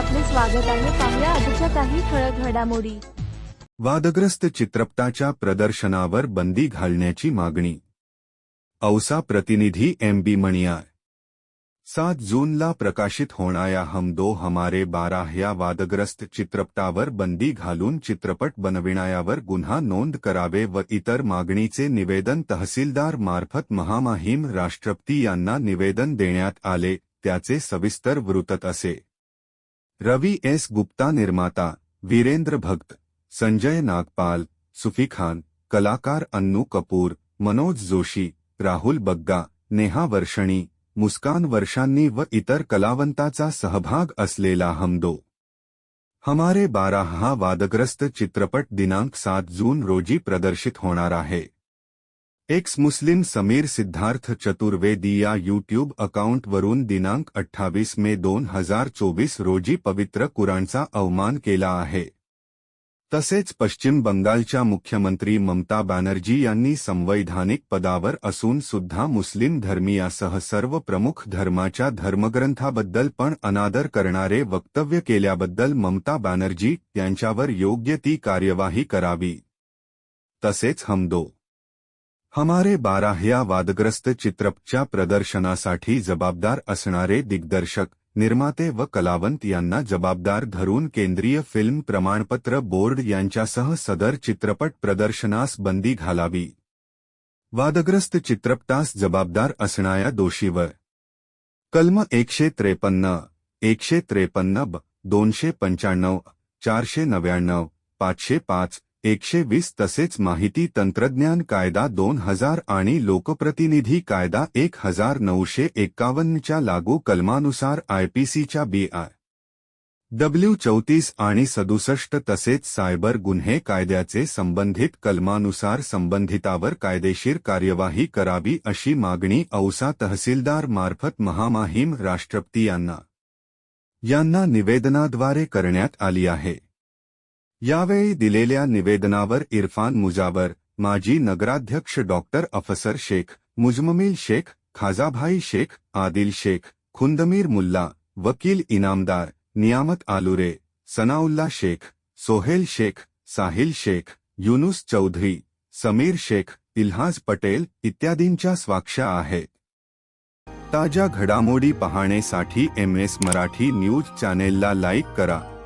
स्वागत आहे. पाहुया आजच्या काही ठळक घडामोडी. वादग्रस्त चित्रपटाच्या प्रदर्शनावर बंदी घालण्याची मागणी. औसा प्रतिनिधी एम बी मणियार. सात जूनला प्रकाशित होणाऱ्या हम दो हमारे बारा ह्या वादग्रस्त चित्रपटावर बंदी घालून चित्रपट बनविणाऱ्यावर गुन्हा नोंद करावे व इतर मागणीचे निवेदन तहसीलदार मार्फत महामाहीम राष्ट्रपती यांना निवेदन देण्यात आले त्याचे सविस्तर वृत्त असे. रवी एस. गुप्ता निर्माता, वीरेंद्र भक्त, संजय नागपाल, सुफी खान, कलाकार अन्नू कपूर, मनोज जोशी, राहुल बग्गा, नेहा वर्षणी, मुस्कान वर्षांनी व इतर कलावंताचा सहभाग असलेला हमदो. हमारे बारा हा वादग्रस्त चित्रपट दिनांक सात जून रोजी प्रदर्शित होणार आहे. एक्स मुस्लिम समीर सिद्धार्थ चतुर्वेदी या यूट्यूब अकाउंटवरून दिनांक अठ्ठावीस मे दोन हजार चोवीस रोजी पवित्र कुराणचा अवमान केला आहे. तसेच पश्चिम बंगालच्या मुख्यमंत्री ममता बॅनर्जी यांनी संवैधानिक पदावर असून सुद्धा मुस्लिम धर्मीयासह सर्व प्रमुख धर्माच्या धर्मग्रंथाबद्दल पण अनादर करणारे वक्तव्य केल्याबद्दल ममता बॅनर्जी यांच्यावर योग्य ती कार्यवाही करावी. तसेच हमदो हमारे बारा ह्या वादग्रस्त चित्रपटच्या प्रदर्शनासाठी जबाबदार असणारे दिग्दर्शक निर्माते व कलावंत यांना जबाबदार धरून केंद्रीय फिल्म प्रमाणपत्र बोर्ड यांच्यासह सदर चित्रपट प्रदर्शनास बंदी घालावी. वादग्रस्त चित्रपटास जबाबदार असणाऱ्या दोषीवर. कलम एकशे त्रेपन्न एकशे त्रेपन्न ब दोनशे पंच्याण्णव चारशे नव्याण्णव पाचशे पाच एकशे वीस तसेच माहिती तंत्रज्ञान कायदा दोन हजार आणि लोकप्रतिनिधी कायदा एक हजार नऊशे एक्कावन्नच्या लागू कलमानुसार आयपीसीच्या बी आय. डब्ल्यू चौतीस आणि सदुसष्ट तसेच सायबर गुन्हे कायद्याचे संबंधित कलमानुसार संबंधितावर कायदेशीर कार्यवाही करावी अशी मागणी औसा तहसीलदार मार्फत महामाहीम राष्ट्रपती यांना. यांना निवेदनाद्वारे करण्यात आली आहे. यावेळी दिलेल्या निवेदनावर इरफान मुजावर, माजी नगराध्यक्ष डॉक्टर अफसर शेख, मुजममील शेख, खाजाभाई शेख, आदिल शेख, खुंदमीर मुल्ला, वकील इनामदार, नियामत आलुरे, सनाउल्ला शेख, सोहेल शेख, साहिल शेख, युनुस चौधरी, समीर शेख, इल्हाज पटेल इत्यादींच्या स्वाक्ष आहेत ताज्या घडामोडी पाहण्यासाठी एम एस मराठी न्यूज़ चॅनेलला लाईक करा.